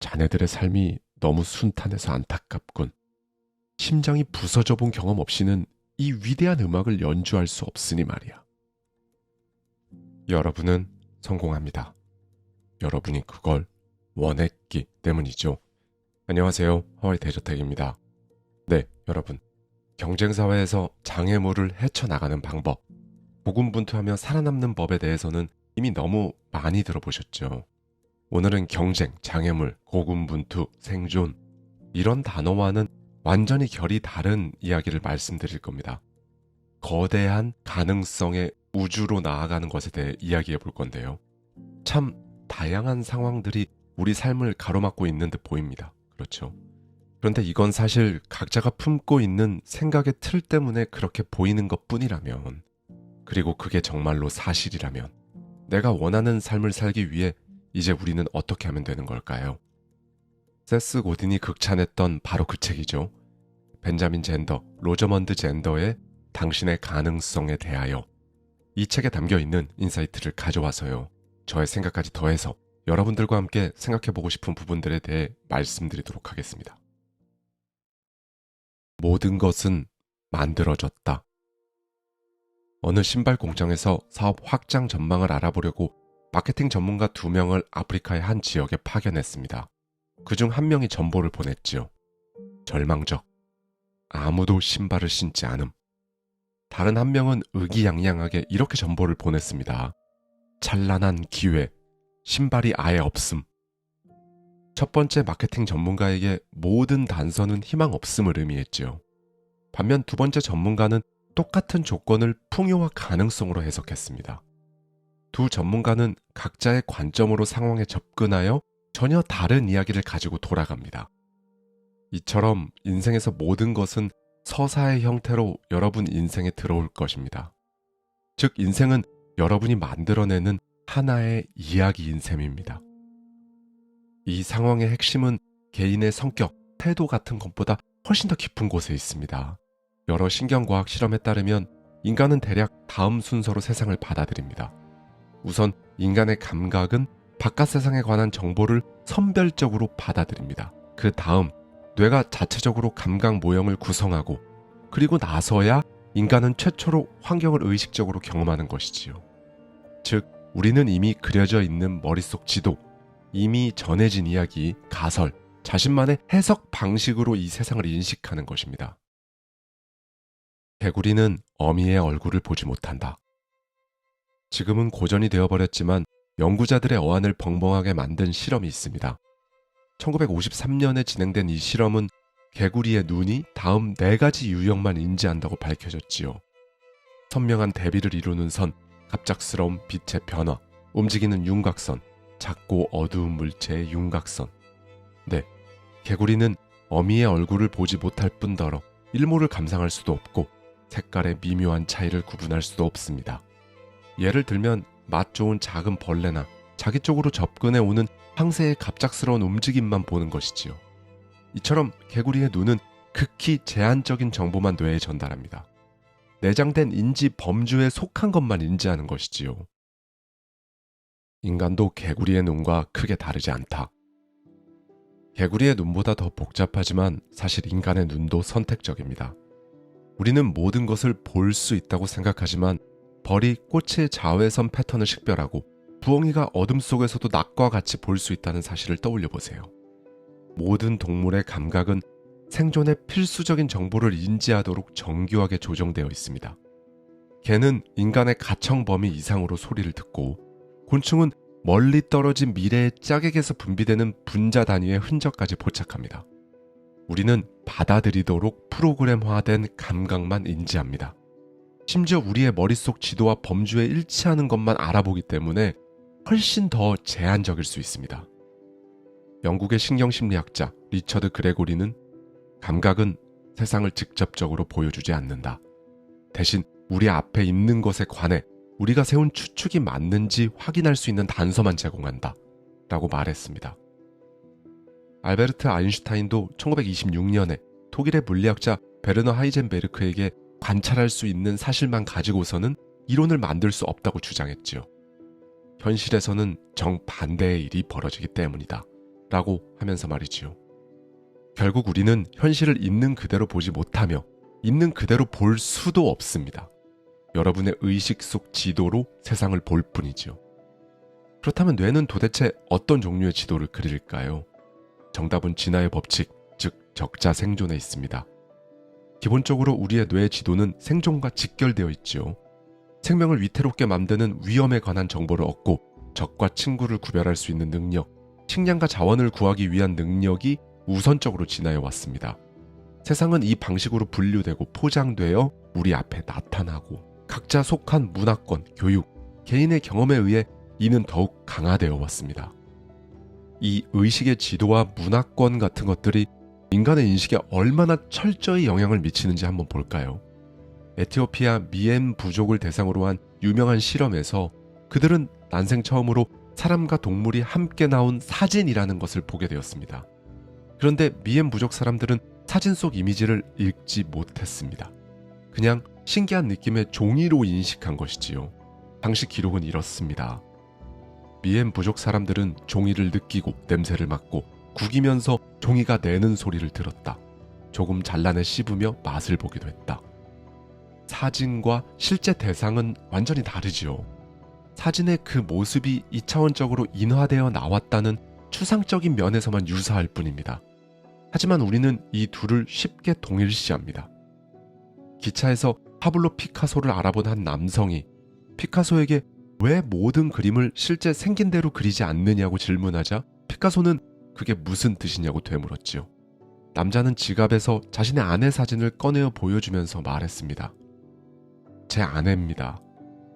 자네들의 삶이 너무 순탄해서 안타깝군. 심장이 부서져 본 경험 없이는 이 위대한 음악을 연주할 수 없으니 말이야. 여러분은 성공합니다. 여러분이 그걸 원했기 때문이죠. 안녕하세요. 허와이 대저택입니다. 네, 여러분. 경쟁사회에서 장애물을 헤쳐나가는 방법, 고군분투하며 살아남는 법에 대해서는 이미 너무 많이 들어보셨죠. 오늘은 경쟁, 장애물, 고군분투, 생존, 이런 단어와는 완전히 결이 다른 이야기를 말씀드릴 겁니다. 거대한 가능성의 우주로 나아가는 것에 대해 이야기해 볼 건데요. 참 다양한 상황들이 우리 삶을 가로막고 있는 듯 보입니다. 그렇죠. 그런데 이건 사실 각자가 품고 있는 생각의 틀 때문에 그렇게 보이는 것 뿐이라면, 그리고 그게 정말로 사실이라면, 내가 원하는 삶을 살기 위해 이제 우리는 어떻게 하면 되는 걸까요? 세스 고딘이 극찬했던 바로 그 책이죠. 벤자민 젠더, 로저먼드 젠더의 당신의 가능성에 대하여 이 책에 담겨 있는 인사이트를 가져와서요. 저의 생각까지 더해서 여러분들과 함께 생각해 보고 싶은 부분들에 대해 말씀드리도록 하겠습니다. 모든 것은 만들어졌다. 어느 신발 공장에서 사업 확장 전망을 알아보려고 마케팅 전문가 두 명을 아프리카의 한 지역에 파견했습니다. 그중 한 명이 전보를 보냈지요. 절망적. 아무도 신발을 신지 않음. 다른 한 명은 의기양양하게 이렇게 전보를 보냈습니다. 찬란한 기회. 신발이 아예 없음. 첫 번째 마케팅 전문가에게 모든 단서는 희망 없음을 의미했지요. 반면 두 번째 전문가는 똑같은 조건을 풍요와 가능성으로 해석했습니다. 두 전문가는 각자의 관점으로 상황에 접근하여 전혀 다른 이야기를 가지고 돌아갑니다. 이처럼 인생에서 모든 것은 서사의 형태로 여러분 인생에 들어올 것입니다. 즉, 인생은 여러분이 만들어내는 하나의 이야기인 셈입니다. 이 상황의 핵심은 개인의 성격, 태도 같은 것보다 훨씬 더 깊은 곳에 있습니다. 여러 신경과학 실험에 따르면 인간은 대략 다음 순서로 세상을 받아들입니다. 우선 인간의 감각은 바깥 세상에 관한 정보를 선별적으로 받아들입니다. 그 다음 뇌가 자체적으로 감각 모형을 구성하고 그리고 나서야 인간은 최초로 환경을 의식적으로 경험하는 것이지요. 즉, 우리는 이미 그려져 있는 머릿속 지도, 이미 전해진 이야기, 가설, 자신만의 해석 방식으로 이 세상을 인식하는 것입니다. 개구리는 어미의 얼굴을 보지 못한다. 지금은 고전이 되어버렸지만 연구자들의 어안을 벙벙하게 만든 실험이 있습니다. 1953년에 진행된 이 실험은 개구리의 눈이 다음 네 가지 유형만 인지한다고 밝혀졌지요. 선명한 대비를 이루는 선, 갑작스러운 빛의 변화, 움직이는 윤곽선, 작고 어두운 물체의 윤곽선. 네, 개구리는 어미의 얼굴을 보지 못할 뿐더러 일모를 감상할 수도 없고 색깔의 미묘한 차이를 구분할 수도 없습니다. 예를 들면 맛 좋은 작은 벌레나 자기 쪽으로 접근해 오는 황새의 갑작스러운 움직임만 보는 것이지요. 이처럼 개구리의 눈은 극히 제한적인 정보만 뇌에 전달합니다. 내장된 인지 범주에 속한 것만 인지하는 것이지요. 인간도 개구리의 눈과 크게 다르지 않다. 개구리의 눈보다 더 복잡하지만 사실 인간의 눈도 선택적입니다. 우리는 모든 것을 볼 수 있다고 생각하지만 벌이 꽃의 자외선 패턴을 식별하고 부엉이가 어둠 속에서도 낮과 같이 볼 수 있다는 사실을 떠올려 보세요. 모든 동물의 감각은 생존의 필수적인 정보를 인지하도록 정교하게 조정되어 있습니다. 개는 인간의 가청 범위 이상으로 소리를 듣고 곤충은 멀리 떨어진 미래의 짝에게서 분비되는 분자 단위의 흔적까지 포착합니다. 우리는 받아들이도록 프로그램화된 감각만 인지합니다. 심지어 우리의 머릿속 지도와 범주에 일치하는 것만 알아보기 때문에 훨씬 더 제한적일 수 있습니다. 영국의 신경심리학자 리처드 그레고리는 감각은 세상을 직접적으로 보여주지 않는다. 대신 우리 앞에 있는 것에 관해 우리가 세운 추측이 맞는지 확인할 수 있는 단서만 제공한다. 라고 말했습니다. 알베르트 아인슈타인도 1926년에 독일의 물리학자 베르너 하이젠베르크에게 관찰할 수 있는 사실만 가지고서는 이론을 만들 수 없다고 주장했지요. 현실에서는 정반대의 일이 벌어지기 때문이다. 라고 하면서 말이지요. 결국 우리는 현실을 있는 그대로 보지 못하며 있는 그대로 볼 수도 없습니다. 여러분의 의식 속 지도로 세상을 볼 뿐이지요. 그렇다면 뇌는 도대체 어떤 종류의 지도를 그릴까요? 정답은 진화의 법칙, 즉 적자 생존에 있습니다. 기본적으로 우리의 뇌 지도는 생존과 직결되어 있지요. 생명을 위태롭게 만드는 위험에 관한 정보를 얻고 적과 친구를 구별할 수 있는 능력, 식량과 자원을 구하기 위한 능력이 우선적으로 진화해 왔습니다. 세상은 이 방식으로 분류되고 포장되어 우리 앞에 나타나고 각자 속한 문화권, 교육, 개인의 경험에 의해 이는 더욱 강화되어 왔습니다. 이 의식의 지도와 문화권 같은 것들이 인간의 인식에 얼마나 철저히 영향을 미치는지 한번 볼까요? 에티오피아 미엠 부족을 대상으로 한 유명한 실험에서 그들은 난생 처음으로 사람과 동물이 함께 나온 사진이라는 것을 보게 되었습니다. 그런데 미엠 부족 사람들은 사진 속 이미지를 읽지 못했습니다. 그냥 신기한 느낌의 종이로 인식한 것이지요. 당시 기록은 이렇습니다. 미엠 부족 사람들은 종이를 느끼고 냄새를 맡고 구기면서 종이가 내는 소리를 들었다. 조금 잘라내 씹으며 맛을 보기도 했다. 사진과 실제 대상은 완전히 다르지요. 사진의 그 모습이 이차원적으로 인화되어 나왔다는 추상적인 면에서만 유사할 뿐입니다. 하지만 우리는 이 둘을 쉽게 동일시합니다. 기차에서 파블로 피카소를 알아본 한 남성이 피카소에게 왜 모든 그림을 실제 생긴 대로 그리지 않느냐고 질문하자 피카소는 그게 무슨 뜻이냐고 되물었지요. 남자는 지갑에서 자신의 아내 사진을 꺼내어 보여주면서 말했습니다. 제 아내입니다.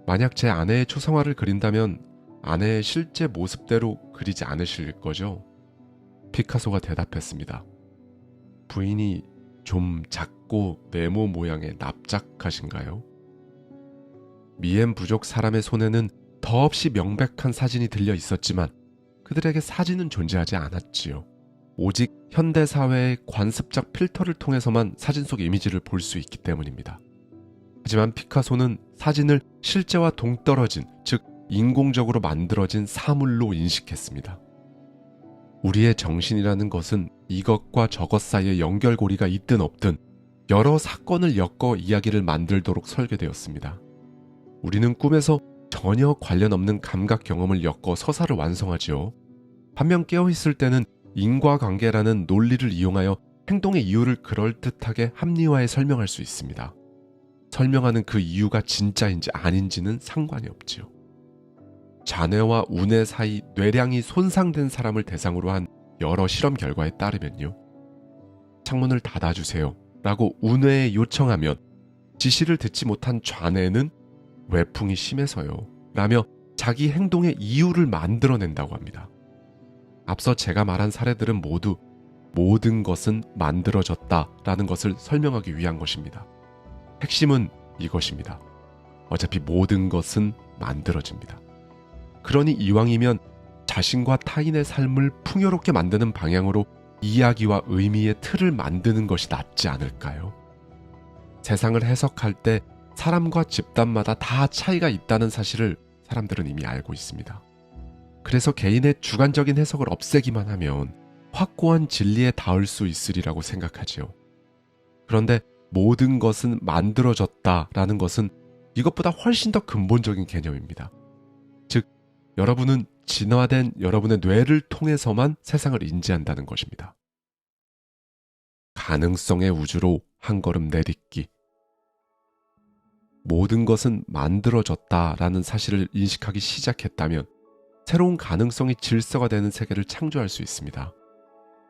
만약 제 아내의 초상화를 그린다면 아내의 실제 모습대로 그리지 않으실 거죠? 피카소가 대답했습니다. 부인이 좀 작고 네모 모양의 납작하신가요? 미엠 부족 사람의 손에는 더없이 명백한 사진이 들려 있었지만 그들에게 사진은 존재하지 않았지요. 오직 현대 사회의 관습적 필터를 통해서만 사진 속 이미지를 볼 수 있기 때문입니다. 하지만 피카소는 사진을 실제와 동떨어진, 즉, 인공적으로 만들어진 사물로 인식했습니다. 우리의 정신이라는 것은 이것과 저것 사이에 연결고리가 있든 없든 여러 사건을 엮어 이야기를 만들도록 설계되었습니다. 우리는 꿈에서 전혀 관련 없는 감각 경험을 엮어 서사를 완성하지요. 반면 깨어있을 때는 인과관계라는 논리를 이용하여 행동의 이유를 그럴듯하게 합리화해 설명할 수 있습니다. 설명하는 그 이유가 진짜인지 아닌지는 상관이 없지요. 자뇌와 우뇌 사이 뇌량이 손상된 사람을 대상으로 한 여러 실험 결과에 따르면요. 창문을 닫아주세요. 라고 우뇌에 요청하면 지시를 듣지 못한 좌뇌는 외풍이 심해서요. 라며 자기 행동의 이유를 만들어낸다고 합니다. 앞서 제가 말한 사례들은 모두 모든 것은 만들어졌다 라는 것을 설명하기 위한 것입니다. 핵심은 이것입니다. 어차피 모든 것은 만들어집니다. 그러니 이왕이면 자신과 타인의 삶을 풍요롭게 만드는 방향으로 이야기와 의미의 틀을 만드는 것이 낫지 않을까요? 세상을 해석할 때 사람과 집단마다 다 차이가 있다는 사실을 사람들은 이미 알고 있습니다. 그래서 개인의 주관적인 해석을 없애기만 하면 확고한 진리에 닿을 수 있으리라고 생각하지요. 그런데 모든 것은 만들어졌다라는 것은 이것보다 훨씬 더 근본적인 개념입니다. 즉, 여러분은 진화된 여러분의 뇌를 통해서만 세상을 인지한다는 것입니다. 가능성의 우주로 한 걸음 내딛기. 모든 것은 만들어졌다라는 사실을 인식하기 시작했다면 새로운 가능성이 질서가 되는 세계를 창조할 수 있습니다.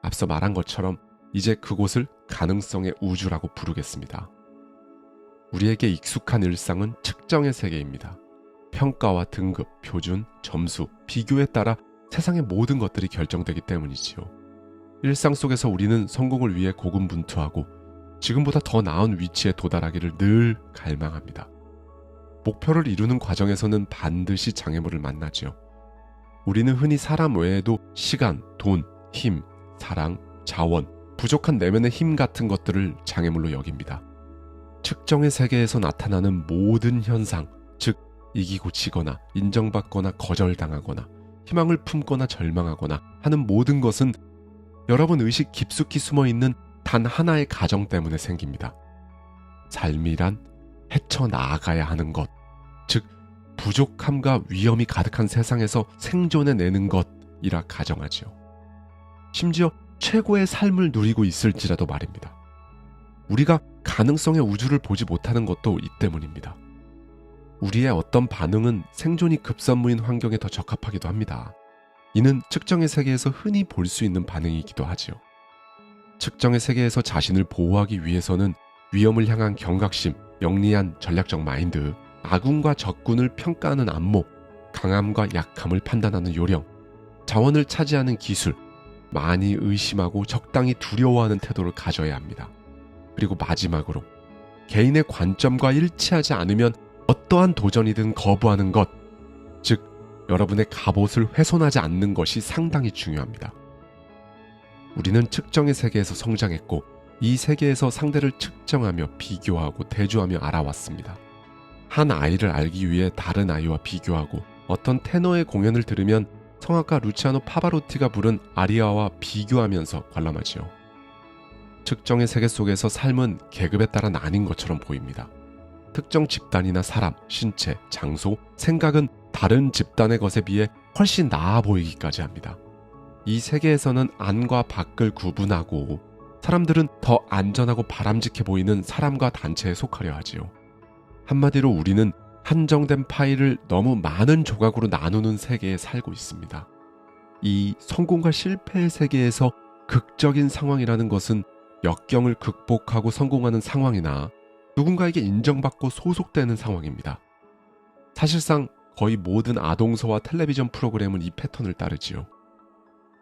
앞서 말한 것처럼 이제 그곳을 가능성의 우주라고 부르겠습니다. 우리에게 익숙한 일상은 측정의 세계입니다. 평가와 등급, 표준, 점수, 비교에 따라 세상의 모든 것들이 결정되기 때문이지요. 일상 속에서 우리는 성공을 위해 고군분투하고 지금보다 더 나은 위치에 도달하기를 늘 갈망합니다. 목표를 이루는 과정에서는 반드시 장애물을 만나지요. 우리는 흔히 사람 외에도 시간, 돈, 힘, 사랑, 자원, 부족한 내면의 힘 같은 것들을 장애물로 여깁니다. 측정의 세계에서 나타나는 모든 현상, 즉, 이기고 지거나 인정받거나 거절당하거나 희망을 품거나 절망하거나 하는 모든 것은 여러분 의식 깊숙이 숨어 있는 단 하나의 가정 때문에 생깁니다. 삶이란 헤쳐나아가야 하는 것, 즉, 부족함과 위험이 가득한 세상에서 생존해내는 것이라 가정하지요. 심지어 최고의 삶을 누리고 있을지라도 말입니다. 우리가 가능성의 우주를 보지 못하는 것도 이 때문입니다. 우리의 어떤 반응은 생존이 급선무인 환경에 더 적합하기도 합니다. 이는 측정의 세계에서 흔히 볼 수 있는 반응이기도 하지요. 측정의 세계에서 자신을 보호하기 위해서는 위험을 향한 경각심, 영리한 전략적 마인드, 아군과 적군을 평가하는 안목, 강함과 약함을 판단하는 요령, 자원을 차지하는 기술, 많이 의심하고 적당히 두려워하는 태도를 가져야 합니다. 그리고 마지막으로 개인의 관점과 일치하지 않으면 어떠한 도전이든 거부하는 것, 즉 여러분의 갑옷을 훼손하지 않는 것이 상당히 중요합니다. 우리는 측정의 세계에서 성장했고 이 세계에서 상대를 측정하며 비교하고 대조하며 알아왔습니다. 한 아이를 알기 위해 다른 아이와 비교하고 어떤 테너의 공연을 들으면 성악가 루치아노 파바로티가 부른 아리아와 비교하면서 관람하지요. 측정의 세계 속에서 삶은 계급에 따라 나뉜 것처럼 보입니다. 특정 집단이나 사람, 신체, 장소, 생각은 다른 집단의 것에 비해 훨씬 나아 보이기까지 합니다. 이 세계에서는 안과 밖을 구분하고 사람들은 더 안전하고 바람직해 보이는 사람과 단체에 속하려 하지요. 한마디로 우리는 한정된 파일을 너무 많은 조각으로 나누는 세계에 살고 있습니다. 이 성공과 실패의 세계에서 극적인 상황이라는 것은 역경을 극복하고 성공하는 상황이나 누군가에게 인정받고 소속되는 상황입니다. 사실상 거의 모든 아동서와 텔레비전 프로그램은 이 패턴을 따르지요.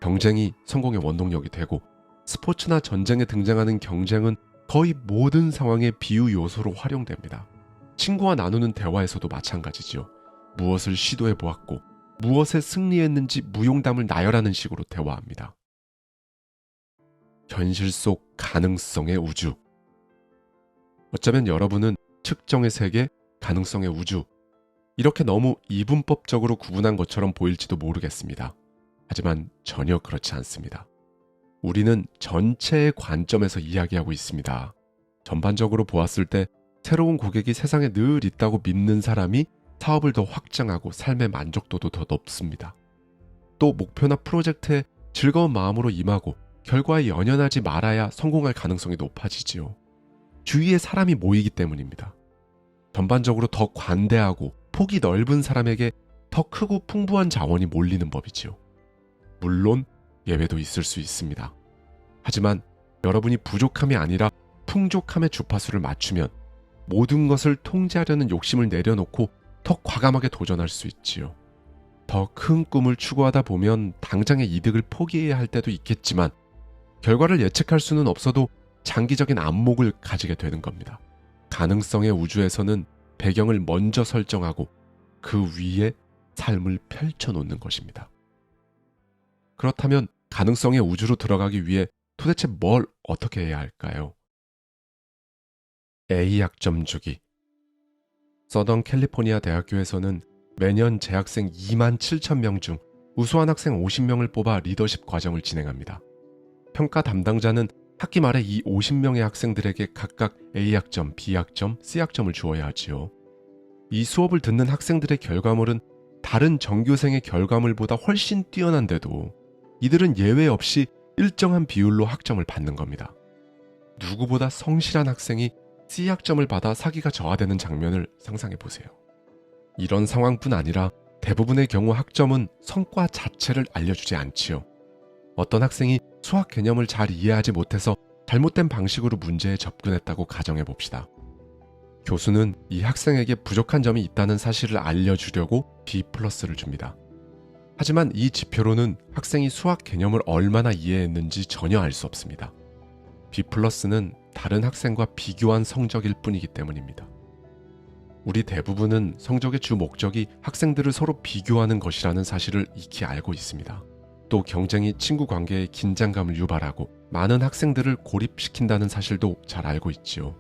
경쟁이 성공의 원동력이 되고 스포츠나 전쟁에 등장하는 경쟁은 거의 모든 상황의 비유 요소로 활용됩니다. 친구와 나누는 대화에서도 마찬가지지요. 무엇을 시도해 보았고 무엇에 승리했는지 무용담을 나열하는 식으로 대화합니다. 현실 속 가능성의 우주. 어쩌면 여러분은 측정의 세계, 가능성의 우주, 이렇게 너무 이분법적으로 구분한 것처럼 보일지도 모르겠습니다. 하지만 전혀 그렇지 않습니다. 우리는 전체의 관점에서 이야기하고 있습니다. 전반적으로 보았을 때 새로운 고객이 세상에 늘 있다고 믿는 사람이 사업을 더 확장하고 삶의 만족도도 더 높습니다. 또 목표나 프로젝트에 즐거운 마음으로 임하고 결과에 연연하지 말아야 성공할 가능성이 높아지지요. 주위에 사람이 모이기 때문입니다. 전반적으로 더 관대하고 폭이 넓은 사람에게 더 크고 풍부한 자원이 몰리는 법이지요. 물론 예외도 있을 수 있습니다. 하지만 여러분이 부족함이 아니라 풍족함의 주파수를 맞추면 모든 것을 통제하려는 욕심을 내려놓고 더 과감하게 도전할 수 있지요. 더 큰 꿈을 추구하다 보면 당장의 이득을 포기해야 할 때도 있겠지만 결과를 예측할 수는 없어도 장기적인 안목을 가지게 되는 겁니다. 가능성의 우주에서는 배경을 먼저 설정하고 그 위에 삶을 펼쳐놓는 것입니다. 그렇다면 가능성의 우주로 들어가기 위해 도대체 뭘 어떻게 해야 할까요? A학점 주기. 서던 캘리포니아 대학교에서는 매년 재학생 2만 7천 명 중 우수한 학생 50명을 뽑아 리더십 과정을 진행합니다. 평가 담당자는 학기 말에 이 50명의 학생들에게 각각 A학점, B학점, C학점을 주어야 하지요. 이 수업을 듣는 학생들의 결과물은 다른 전교생의 결과물보다 훨씬 뛰어난데도 이들은 예외 없이 일정한 비율로 학점을 받는 겁니다. 누구보다 성실한 학생이 C학점을 받아 사기가 저하되는 장면을 상상해 보세요. 이런 상황뿐 아니라 대부분의 경우 학점은 성과 자체를 알려주지 않지요. 어떤 학생이 수학 개념을 잘 이해하지 못해서 잘못된 방식으로 문제에 접근했다고 가정해 봅시다. 교수는 이 학생에게 부족한 점이 있다는 사실을 알려주려고 B 플러스를 줍니다. 하지만 이 지표로는 학생이 수학 개념을 얼마나 이해했는지 전혀 알 수 없습니다. B 플러스는 다른 학생과 비교한 성적일 뿐이기 때문입니다. 우리 대부분은 성적의 주 목적이 학생들을 서로 비교하는 것이라는 사실을 익히 알고 있습니다. 또 경쟁이 친구 관계에 긴장감을 유발하고 많은 학생들을 고립시킨다는 사실도 잘 알고 있지요.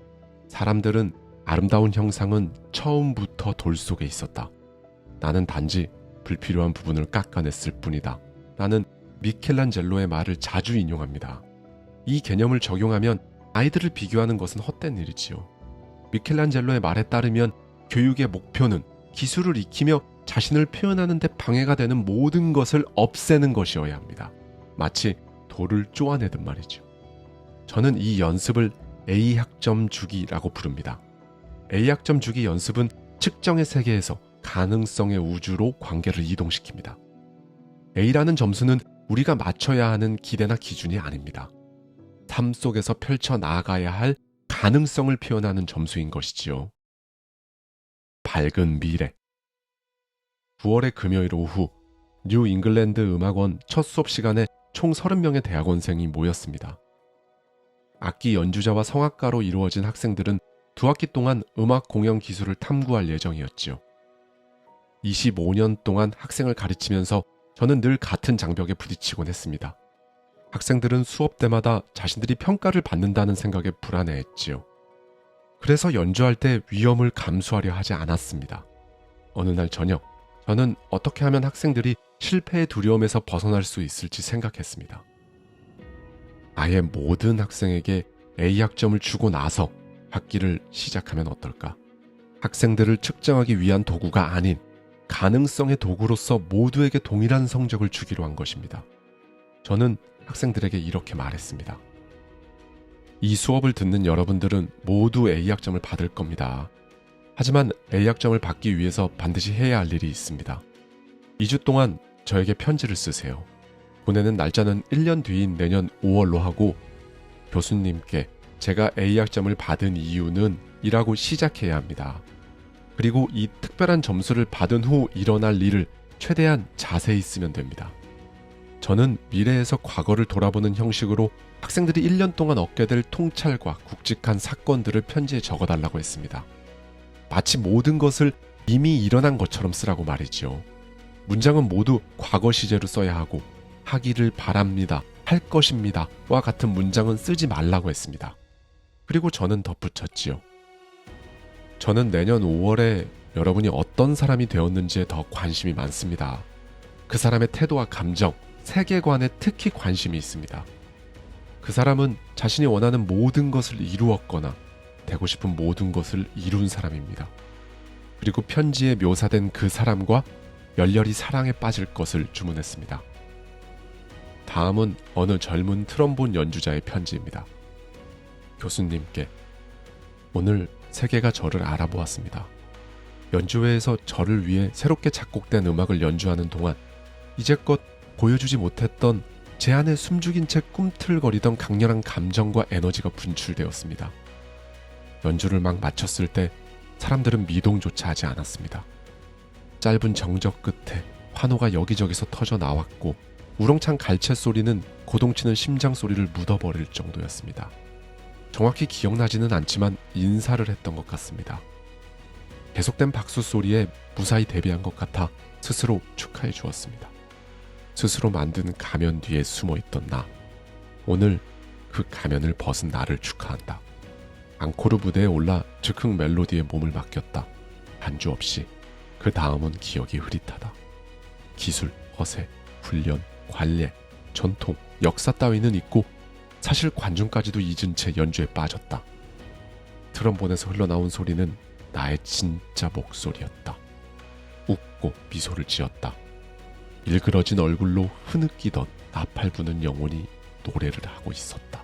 사람들은 아름다운 형상은 처음부터 돌 속에 있었다. 나는 단지 불필요한 부분을 깎아냈을 뿐이다. 라는 미켈란젤로의 말을 자주 인용합니다. 이 개념을 적용하면 아이들을 비교하는 것은 헛된 일이지요. 미켈란젤로의 말에 따르면 교육의 목표는 기술을 익히며 자신을 표현하는 데 방해가 되는 모든 것을 없애는 것이어야 합니다. 마치 돌을 쪼아내듯 말이죠. 저는 이 연습을 A학점 주기라고 부릅니다. A학점 주기 연습은 측정의 세계에서 가능성의 우주로 관계를 이동시킵니다. A라는 점수는 우리가 맞춰야 하는 기대나 기준이 아닙니다. 삶 속에서 펼쳐 나아가야 할 가능성을 표현하는 점수인 것이지요. 밝은 미래. 9월의 금요일 오후, 뉴 잉글랜드 음악원 첫 수업 시간에 총 30명의 대학원생이 모였습니다. 악기 연주자와 성악가로 이루어진 학생들은 두 학기 동안 음악 공연 기술을 탐구할 예정이었지요. 25년 동안 학생을 가르치면서 저는 늘 같은 장벽에 부딪히곤 했습니다. 학생들은 수업 때마다 자신들이 평가를 받는다는 생각에 불안해했지요. 그래서 연주할 때 위험을 감수하려 하지 않았습니다. 어느 날 저녁, 저는 어떻게 하면 학생들이 실패의 두려움에서 벗어날 수 있을지 생각했습니다. 아예 모든 학생에게 A 학점을 주고 나서 학기를 시작하면 어떨까? 학생들을 측정하기 위한 도구가 아닌 가능성의 도구로서 모두에게 동일한 성적을 주기로 한 것입니다. 저는 학생들에게 이렇게 말했습니다. 이 수업을 듣는 여러분들은 모두 A학점을 받을 겁니다. 하지만 A학점을 받기 위해서 반드시 해야 할 일이 있습니다. 2주 동안 저에게 편지를 쓰세요. 보내는 날짜는 1년 뒤인 내년 5월로 하고 교수님께 제가 A학점을 받은 이유는 이라고 시작해야 합니다. 그리고 이 특별한 점수를 받은 후 일어날 일을 최대한 자세히 쓰면 됩니다. 저는 미래에서 과거를 돌아보는 형식으로 학생들이 1년 동안 얻게 될 통찰과 굵직한 사건들을 편지에 적어달라고 했습니다. 마치 모든 것을 이미 일어난 것처럼 쓰라고 말이지요. 문장은 모두 과거 시제로 써야 하고 하기를 바랍니다, 할 것입니다 와 같은 문장은 쓰지 말라고 했습니다. 그리고 저는 덧붙였지요. 저는 내년 5월에 여러분이 어떤 사람이 되었는지에 더 관심이 많습니다. 그 사람의 태도와 감정, 세계관에 특히 관심이 있습니다. 그 사람은 자신이 원하는 모든 것을 이루었거나 되고 싶은 모든 것을 이룬 사람입니다. 그리고 편지에 묘사된 그 사람과 열렬히 사랑에 빠질 것을 주문했습니다. 다음은 어느 젊은 트럼본 연주자의 편지입니다. 교수님께 오늘 세계가 저를 알아보았습니다. 연주회에서 저를 위해 새롭게 작곡된 음악을 연주하는 동안 이제껏 보여주지 못했던 제 안에 숨죽인 채 꿈틀거리던 강렬한 감정과 에너지가 분출되었습니다. 연주를 막 마쳤을 때 사람들은 미동조차 하지 않았습니다. 짧은 정적 끝에 환호가 여기저기서 터져 나왔고 우렁찬 갈채 소리는 고동치는 심장 소리를 묻어버릴 정도였습니다. 정확히 기억나지는 않지만 인사를 했던 것 같습니다. 계속된 박수 소리에 무사히 데뷔한 것 같아 스스로 축하해 주었습니다. 스스로 만든 가면 뒤에 숨어 있던 나. 오늘 그 가면을 벗은 나를 축하한다. 앙코르 무대에 올라 즉흥 멜로디에 몸을 맡겼다. 반주 없이 그 다음은 기억이 흐릿하다. 기술, 허세, 훈련, 관례, 전통, 역사 따위는 있고 사실 관중까지도 잊은 채 연주에 빠졌다. 트럼본에서 흘러나온 소리는 나의 진짜 목소리였다. 웃고 미소를 지었다. 일그러진 얼굴로 흐느끼던 나팔 부는 영혼이 노래를 하고 있었다.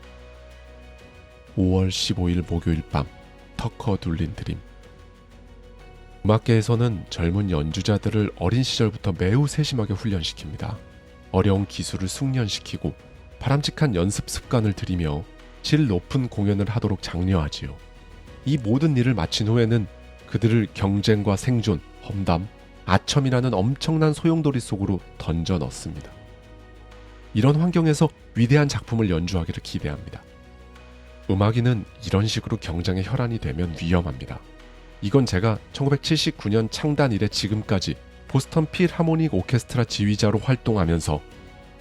5월 15일 목요일 밤 터커 둘린 드림 음악계에서는 젊은 연주자들을 어린 시절부터 매우 세심하게 훈련시킵니다. 어려운 기술을 숙련시키고 바람직한 연습 습관을 들이며 질 높은 공연을 하도록 장려하지요. 이 모든 일을 마친 후에는 그들을 경쟁과 생존, 험담, 아첨이라는 엄청난 소용돌이 속으로 던져 넣습니다. 이런 환경에서 위대한 작품을 연주하기를 기대합니다. 음악인은 이런 식으로 경쟁의 혈안이 되면 위험합니다. 이건 제가 1979년 창단 이래 지금까지 보스턴 필하모닉 오케스트라 지휘자로 활동하면서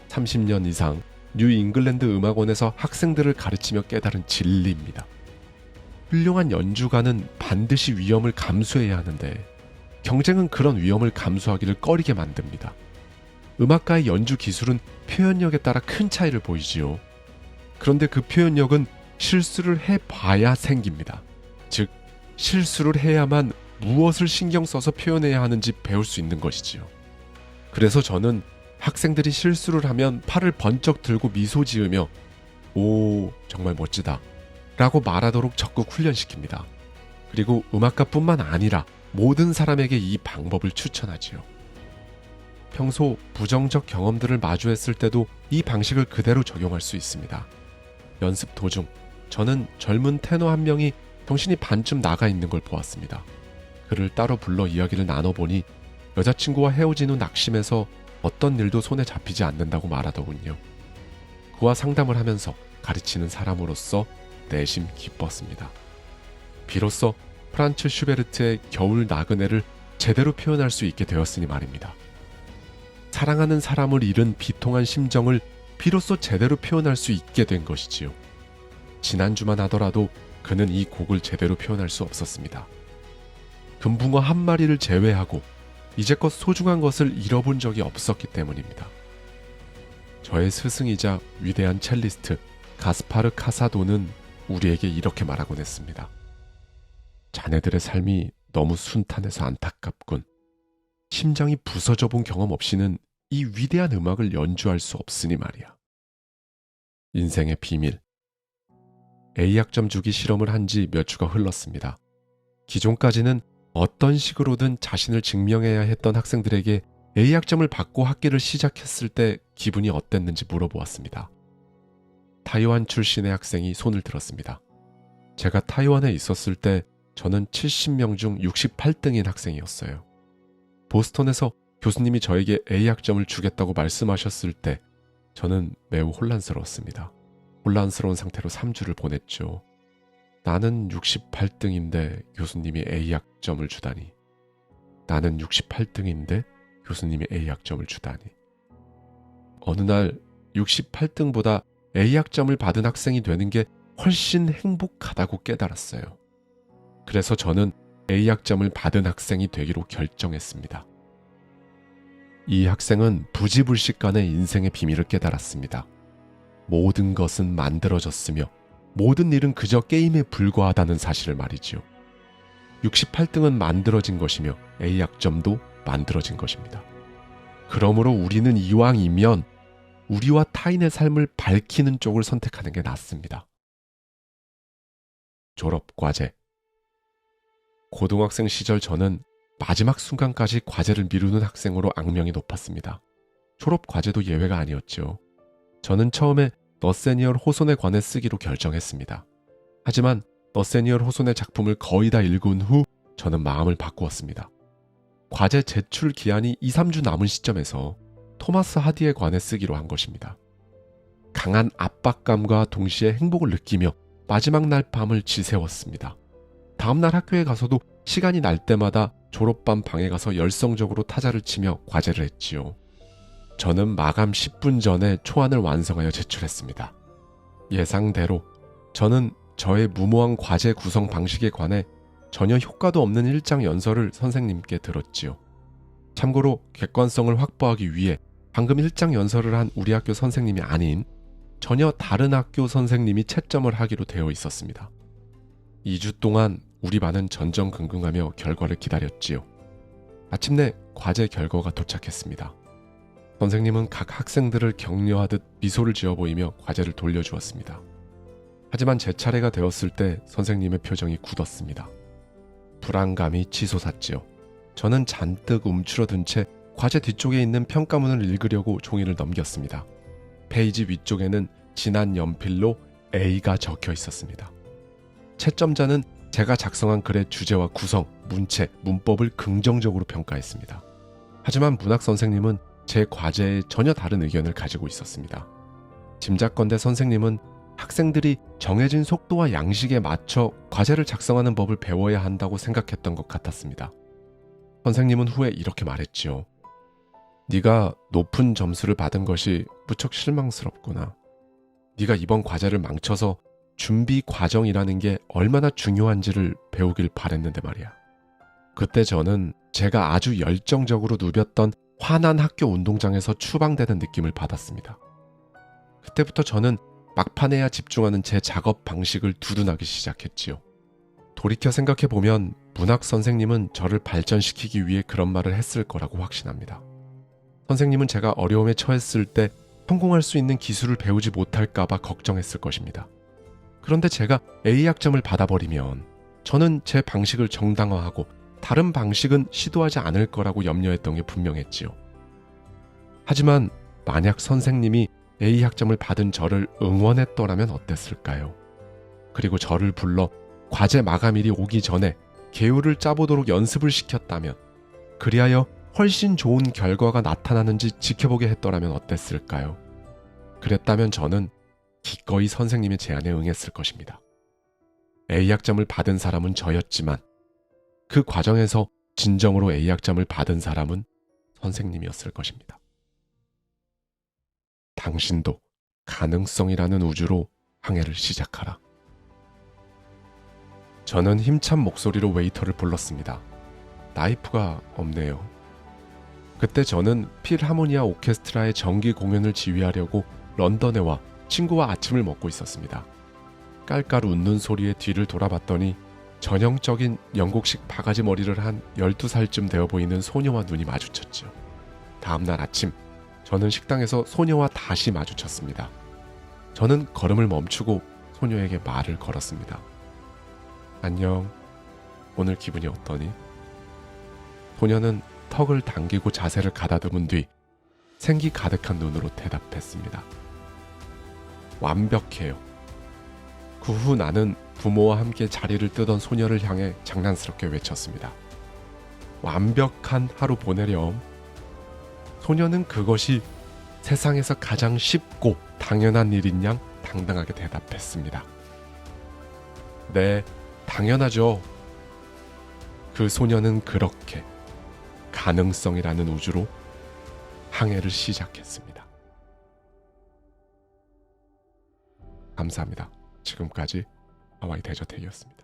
30년 이상 뉴 잉글랜드 음악원에서 학생들을 가르치며 깨달은 진리입니다. 훌륭한 연주가는 반드시 위험을 감수해야 하는데 경쟁은 그런 위험을 감수하기를 꺼리게 만듭니다. 음악가의 연주 기술은 표현력에 따라 큰 차이를 보이지요. 그런데 그 표현력은 실수를 해봐야 생깁니다. 즉, 실수를 해야만 무엇을 신경 써서 표현해야 하는지 배울 수 있는 것이지요. 그래서 저는 학생들이 실수를 하면 팔을 번쩍 들고 미소 지으며 오, 정말 멋지다. 라고 말하도록 적극 훈련시킵니다. 그리고 음악가뿐만 아니라 모든 사람에게 이 방법을 추천하지요. 평소 부정적 경험들을 마주했을 때도 이 방식을 그대로 적용할 수 있습니다. 연습 도중 저는 젊은 테너 한 명이 정신이 반쯤 나가 있는 걸 보았습니다. 그를 따로 불러 이야기를 나눠보니 여자친구와 헤어진 후 낙심해서 어떤 일도 손에 잡히지 않는다고 말하더군요. 그와 상담을 하면서 가르치는 사람으로서 내심 기뻤습니다. 비로소 프란츠 슈베르트의 겨울 나그네를 제대로 표현할 수 있게 되었으니 말입니다. 사랑하는 사람을 잃은 비통한 심정을 비로소 제대로 표현할 수 있게 된 것이지요. 지난주만 하더라도 그는 이 곡을 제대로 표현할 수 없었습니다. 금붕어 한 마리를 제외하고 이제껏 소중한 것을 잃어본 적이 없었기 때문입니다. 저의 스승이자 위대한 첼리스트 가스파르 카사도는 우리에게 이렇게 말하곤 했습니다. 자네들의 삶이 너무 순탄해서 안타깝군. 심장이 부서져 본 경험 없이는 이 위대한 음악을 연주할 수 없으니 말이야. 인생의 비밀. A학점 주기 실험을 한 지 몇 주가 흘렀습니다. 기존까지는 어떤 식으로든 자신을 증명해야 했던 학생들에게 A학점을 받고 학기를 시작했을 때 기분이 어땠는지 물어보았습니다. 타이완 출신의 학생이 손을 들었습니다. 제가 타이완에 있었을 때 저는 70명 중 68등인 학생이었어요. 보스턴에서 교수님이 저에게 A학점을 주겠다고 말씀하셨을 때 저는 매우 혼란스러웠습니다. 혼란스러운 상태로 3주를 보냈죠. 나는 68등인데 교수님이 A학점을 주다니. 나는 68등인데 교수님이 A학점을 주다니. 어느 날 68등보다 A학점을 받은 학생이 되는 게 훨씬 행복하다고 깨달았어요. 그래서 저는 A학점을 받은 학생이 되기로 결정했습니다. 이 학생은 부지불식간의 인생의 비밀을 깨달았습니다. 모든 것은 만들어졌으며 모든 일은 그저 게임에 불과하다는 사실을 말이지요. 68등은 만들어진 것이며 A학점도 만들어진 것입니다. 그러므로 우리는 이왕이면 우리와 타인의 삶을 밝히는 쪽을 선택하는 게 낫습니다. 졸업 과제. 고등학생 시절 저는 마지막 순간까지 과제를 미루는 학생으로 악명이 높았습니다. 졸업 과제도 예외가 아니었죠. 저는 처음에 너세니얼 호손에 관해 쓰기로 결정했습니다. 하지만 너세니얼 호손의 작품을 거의 다 읽은 후 저는 마음을 바꾸었습니다. 과제 제출 기한이 2, 3주 남은 시점에서 토마스 하디에 관해 쓰기로 한 것입니다. 강한 압박감과 동시에 행복을 느끼며 마지막 날 밤을 지새웠습니다. 다음날 학교에 가서도 시간이 날 때마다 졸업반 방에 가서 열성적으로 타자를 치며 과제를 했지요. 저는 마감 10분 전에 초안을 완성하여 제출했습니다. 예상대로 저는 저의 무모한 과제 구성 방식에 관해 전혀 효과도 없는 일장 연설을 선생님께 들었지요. 참고로 객관성을 확보하기 위해 방금 일장 연설을 한 우리 학교 선생님이 아닌 전혀 다른 학교 선생님이 채점을 하기로 되어 있었습니다. 2주 동안 우리 반은 전전긍긍하며 결과를 기다렸지요. 아침내 과제 결과가 도착했습니다. 선생님은 각 학생들을 격려하듯 미소를 지어 보이며 과제를 돌려주었습니다. 하지만 제 차례가 되었을 때 선생님의 표정이 굳었습니다. 불안감이 치솟았지요. 저는 잔뜩 움츠러든 채 과제 뒤쪽에 있는 평가문을 읽으려고 종이를 넘겼습니다. 페이지 위쪽에는 진한 연필로 A가 적혀 있었습니다. 채점자는 제가 작성한 글의 주제와 구성, 문체, 문법을 긍정적으로 평가했습니다. 하지만 문학 선생님은 제 과제에 전혀 다른 의견을 가지고 있었습니다. 짐작건대 선생님은 학생들이 정해진 속도와 양식에 맞춰 과제를 작성하는 법을 배워야 한다고 생각했던 것 같았습니다. 선생님은 후에 이렇게 말했지요. 네가 높은 점수를 받은 것이 무척 실망스럽구나. 네가 이번 과제를 망쳐서 준비 과정이라는 게 얼마나 중요한지를 배우길 바랬는데 말이야. 그때 저는 제가 아주 열정적으로 누볐던 환한 학교 운동장에서 추방되는 느낌을 받았습니다. 그때부터 저는 막판에야 집중하는 제 작업 방식을 두둔하기 시작했지요. 돌이켜 생각해 보면 문학 선생님은 저를 발전시키기 위해 그런 말을 했을 거라고 확신합니다. 선생님은 제가 어려움에 처했을 때 성공할 수 있는 기술을 배우지 못할까봐 걱정했을 것입니다. 그런데 제가 A 학점을 받아버리면 저는 제 방식을 정당화하고 다른 방식은 시도하지 않을 거라고 염려했던 게 분명했지요. 하지만 만약 선생님이 A 학점을 받은 저를 응원했더라면 어땠을까요? 그리고 저를 불러 과제 마감일이 오기 전에 계율을 짜보도록 연습을 시켰다면 그리하여 훨씬 좋은 결과가 나타나는지 지켜보게 했더라면 어땠을까요? 그랬다면 저는 기꺼이 선생님의 제안에 응했을 것입니다. A 학점을 받은 사람은 저였지만 그 과정에서 진정으로 A 학점을 받은 사람은 선생님이었을 것입니다. 당신도 가능성이라는 우주로 항해를 시작하라. 저는 힘찬 목소리로 웨이터를 불렀습니다. 나이프가 없네요. 그때 저는 필하모니아 오케스트라의 정기 공연을 지휘하려고 런던에 와 친구와 아침을 먹고 있었습니다. 깔깔 웃는 소리에 뒤를 돌아봤더니 전형적인 영국식 바가지 머리를 한 12살쯤 되어 보이는 소녀와 눈이 마주쳤죠. 다음날 아침, 저는 식당에서 소녀와 다시 마주쳤습니다. 저는 걸음을 멈추고 소녀에게 말을 걸었습니다. 안녕. 오늘 기분이 어떠니? 소녀는 턱을 당기고 자세를 가다듬은 뒤 생기 가득한 눈으로 대답했습니다. 완벽해요. 그 후 나는 부모와 함께 자리를 뜨던 소녀를 향해 장난스럽게 외쳤습니다. 완벽한 하루 보내렴. 소녀는 그것이 세상에서 가장 쉽고 당연한 일인 양 당당하게 대답했습니다. 네, 당연하죠. 그 소녀는 그렇게 가능성이라는 우주로 항해를 시작했습니다. 감사합니다. 지금까지 하와이 대저택이었습니다.